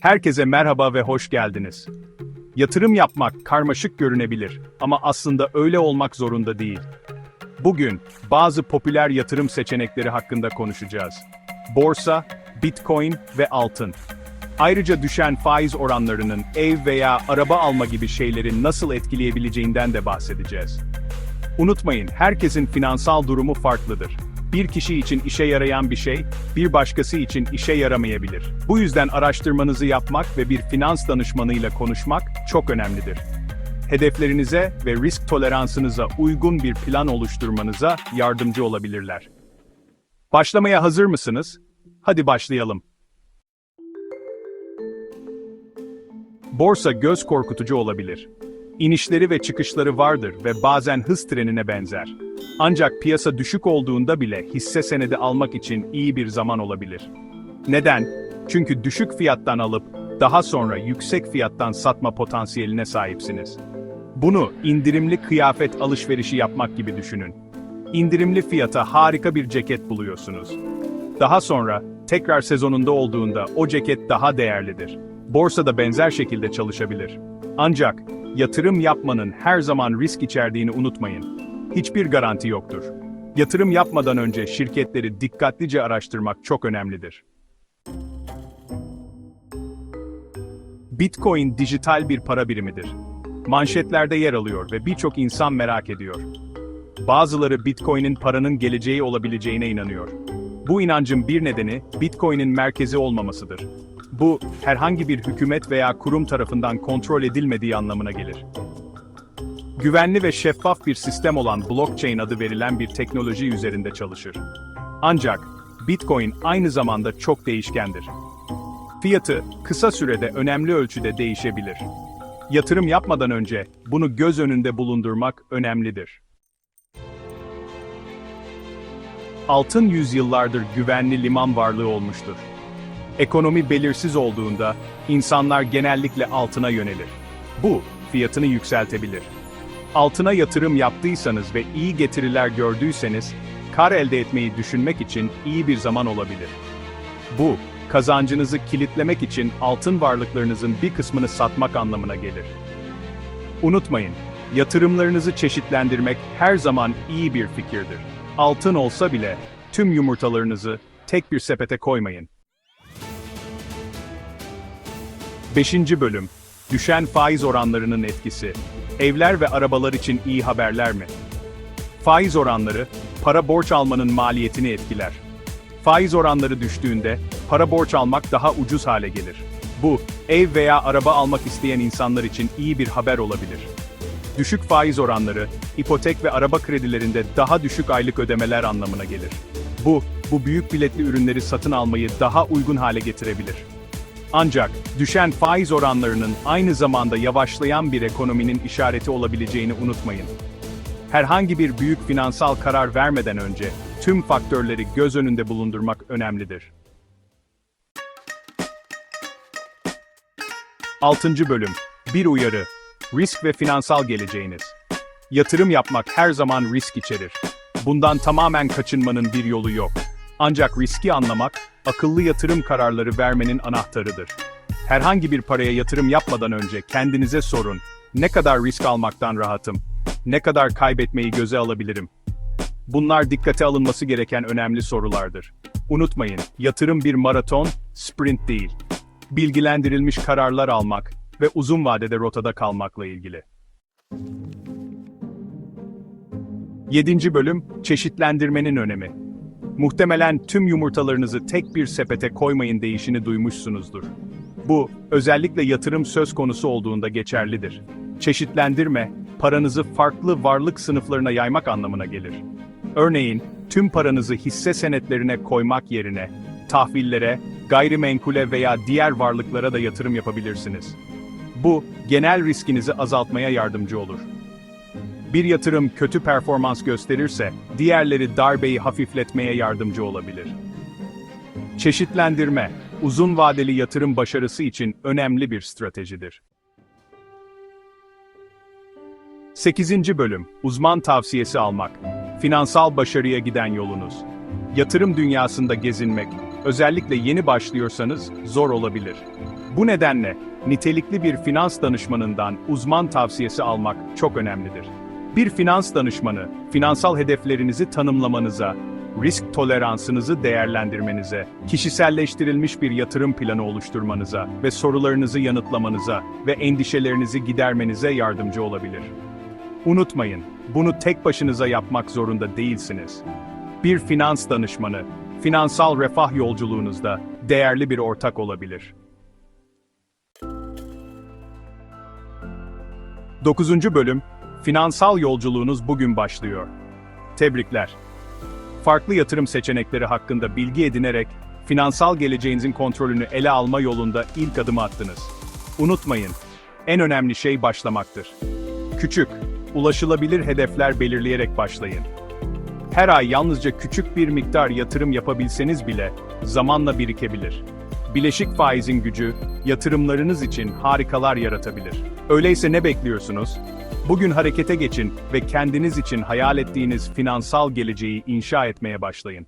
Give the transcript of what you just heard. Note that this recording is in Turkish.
Herkese merhaba ve hoş geldiniz. Yatırım yapmak karmaşık görünebilir ama aslında öyle olmak zorunda değil. Bugün bazı popüler yatırım seçenekleri hakkında konuşacağız. Borsa, Bitcoin ve altın. Ayrıca düşen faiz oranlarının ev veya araba alma gibi şeyleri nasıl etkileyebileceğinden de bahsedeceğiz. Unutmayın, herkesin finansal durumu farklıdır. Bir kişi için işe yarayan bir şey, bir başkası için işe yaramayabilir. Bu yüzden araştırmanızı yapmak ve bir finans danışmanıyla konuşmak çok önemlidir. Hedeflerinize ve risk toleransınıza uygun bir plan oluşturmanıza yardımcı olabilirler. Başlamaya hazır mısınız? Hadi başlayalım. Borsa göz korkutucu olabilir. İnişleri ve çıkışları vardır ve bazen hız trenine benzer. Ancak piyasa düşük olduğunda bile hisse senedi almak için iyi bir zaman olabilir. Neden? Çünkü düşük fiyattan alıp daha sonra yüksek fiyattan satma potansiyeline sahipsiniz. Bunu indirimli kıyafet alışverişi yapmak gibi düşünün. İndirimli fiyata harika bir ceket buluyorsunuz. Daha sonra tekrar sezonunda olduğunda o ceket daha değerlidir. Borsa da benzer şekilde çalışabilir. Ancak yatırım yapmanın her zaman risk içerdiğini unutmayın. Hiçbir garanti yoktur. Yatırım yapmadan önce şirketleri dikkatlice araştırmak çok önemlidir. Bitcoin dijital bir para birimidir. Manşetlerde yer alıyor ve birçok insan merak ediyor. Bazıları Bitcoin'in paranın geleceği olabileceğine inanıyor. Bu inancın bir nedeni Bitcoin'in merkezi olmamasıdır. Bu, herhangi bir hükümet veya kurum tarafından kontrol edilmediği anlamına gelir. Güvenli ve şeffaf bir sistem olan blockchain adı verilen bir teknoloji üzerinde çalışır. Ancak Bitcoin aynı zamanda çok değişkendir. Fiyatı kısa sürede önemli ölçüde değişebilir. Yatırım yapmadan önce bunu göz önünde bulundurmak önemlidir. Altın yüzyıllardır güvenli liman varlığı olmuştur. Ekonomi belirsiz olduğunda insanlar genellikle altına yönelir. Bu fiyatını yükseltebilir. Altına yatırım yaptıysanız ve iyi getiriler gördüyseniz, kar elde etmeyi düşünmek için iyi bir zaman olabilir. Bu, kazancınızı kilitlemek için altın varlıklarınızın bir kısmını satmak anlamına gelir. Unutmayın, yatırımlarınızı çeşitlendirmek her zaman iyi bir fikirdir. Altın olsa bile tüm yumurtalarınızı tek bir sepete koymayın. 5. Bölüm Düşen faiz oranlarının etkisi. Evler ve arabalar için iyi haberler mi? Faiz oranları, para borç almanın maliyetini etkiler. Faiz oranları düştüğünde, para borç almak daha ucuz hale gelir. Bu, ev veya araba almak isteyen insanlar için iyi bir haber olabilir. Düşük faiz oranları, ipotek ve araba kredilerinde daha düşük aylık ödemeler anlamına gelir. Bu, bu büyük biletli ürünleri satın almayı daha uygun hale getirebilir. Ancak düşen faiz oranlarının aynı zamanda yavaşlayan bir ekonominin işareti olabileceğini unutmayın. Herhangi bir büyük finansal karar vermeden önce tüm faktörleri göz önünde bulundurmak önemlidir. 6. Bölüm Bir uyarı Risk ve finansal geleceğiniz. Yatırım yapmak her zaman risk içerir. Bundan tamamen kaçınmanın bir yolu yok. Ancak riski anlamak, akıllı yatırım kararları vermenin anahtarıdır. Herhangi bir paraya yatırım yapmadan önce kendinize sorun, ne kadar risk almaktan rahatım, ne kadar kaybetmeyi göze alabilirim? Bunlar dikkate alınması gereken önemli sorulardır. Unutmayın, yatırım bir maraton, sprint değil. Bilgilendirilmiş kararlar almak ve uzun vadede rotada kalmakla ilgili. 7. Bölüm, çeşitlendirmenin önemi. Muhtemelen tüm yumurtalarınızı tek bir sepete koymayın deyişini duymuşsunuzdur. Bu, özellikle yatırım söz konusu olduğunda geçerlidir. Çeşitlendirme, paranızı farklı varlık sınıflarına yaymak anlamına gelir. Örneğin, tüm paranızı hisse senetlerine koymak yerine, tahvillere, gayrimenkule veya diğer varlıklara da yatırım yapabilirsiniz. Bu, genel riskinizi azaltmaya yardımcı olur. Bir yatırım kötü performans gösterirse, diğerleri darbeyi hafifletmeye yardımcı olabilir. Çeşitlendirme, uzun vadeli yatırım başarısı için önemli bir stratejidir. 8. Bölüm, uzman tavsiyesi almak. Finansal başarıya giden yolunuz. Yatırım dünyasında gezinmek, Özellikle yeni başlıyorsanız zor olabilir. Bu nedenle nitelikli bir finans danışmanından uzman tavsiyesi almak çok önemlidir. Bir finans danışmanı, finansal hedeflerinizi tanımlamanıza, risk toleransınızı değerlendirmenize, kişiselleştirilmiş bir yatırım planı oluşturmanıza ve sorularınızı yanıtlamanıza ve endişelerinizi gidermenize yardımcı olabilir. Unutmayın, bunu tek başınıza yapmak zorunda değilsiniz. Bir finans danışmanı, finansal refah yolculuğunuzda değerli bir ortak olabilir. 9. bölüm, finansal yolculuğunuz bugün başlıyor. Tebrikler. Farklı yatırım seçenekleri hakkında bilgi edinerek, finansal geleceğinizin kontrolünü ele alma yolunda ilk adımı attınız. Unutmayın, en önemli şey başlamaktır. Küçük, ulaşılabilir hedefler belirleyerek başlayın. Her ay yalnızca küçük bir miktar yatırım yapabilseniz bile zamanla birikebilir. Bileşik faizin gücü yatırımlarınız için harikalar yaratabilir. Öyleyse ne bekliyorsunuz? Bugün harekete geçin ve kendiniz için hayal ettiğiniz finansal geleceği inşa etmeye başlayın.